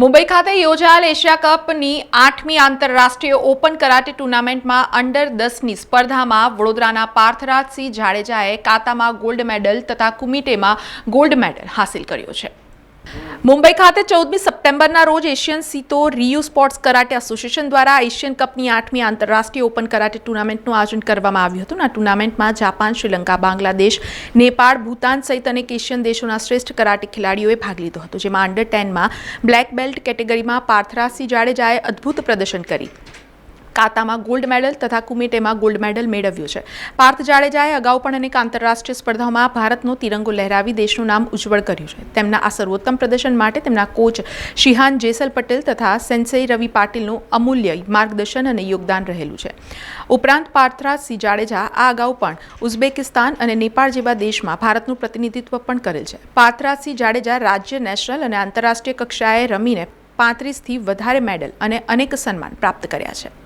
મુંબઈ ખાતે યોજાયેલ એશિયા કપની આઠમી આંતરરાષ્ટ્રીય ઓપન કરાટે ટુર્નામેન્ટમાં અંડર દસની સ્પર્ધામાં વડોદરાના પાર્થરાજસિંહ જાડેજાએ કાતામાં ગોલ્ડ મેડલ તથા કુમિટેમાં ગોલ્ડ મેડલ હાંસિલ કર્યો છે. મુંબઈ ખાતે ચૌદમી સપ્ટેમ્બરના રોજ Asian Shito Ryu sports karate association દ્વારા એશિયન કપની આઠમી આંતરરાષ્ટ્રીય ઓપન કરાટે ટુર્નામેન્ટનું આયોજન કરવામાં આવ્યું હતું. આ ટુર્નામેન્ટમાં જાપાન, શ્રીલંકા, બાંગ્લાદેશ, નેપાળ, ભૂતાન સહિત અનેક એશિયન દેશોના શ્રેષ્ઠ કરાટે ખેલાડીઓએ ભાગ લીધો હતો, જેમાં અંડર ટેનમાં બ્લેક બેલ્ટ કેટેગરીમાં પાર્થરાસી જાડેજાએ અદ્ભુત પ્રદર્શન કરી કાતામાં ગોલ્ડ મેડલ તથા કુમિટેમાં ગોલ્ડ મેડલ મેળવ્યું છે. પાર્થ જાડેજાએ અગાઉ પણ અનેક આંતરરાષ્ટ્રીય સ્પર્ધાઓમાં ભારતનો તિરંગો લહેરાવી દેશનું નામ ઉજ્જવળ કર્યું છે. તેમના આ સર્વોત્તમ પ્રદર્શન માટે તેમના કોચ શિહાન જેસલ પટેલ તથા સેન્સઈ રવિ પાટીલનું અમૂલ્ય માર્ગદર્શન અને યોગદાન રહેલું છે. ઉપરાંત પાર્થરાજસિંહ જાડેજા આ અગાઉ પણ ઉઝબેકિસ્તાન અને નેપાળ જેવા દેશમાં ભારતનું પ્રતિનિધિત્વ પણ કરેલ છે. પાર્થરાજસિંહ જાડેજા રાજ્ય નેશનલ અને આંતરરાષ્ટ્રીય કક્ષાએ રમીને પાંત્રીસથી વધારે મેડલ અને અનેક સન્માન પ્રાપ્ત કર્યા છે.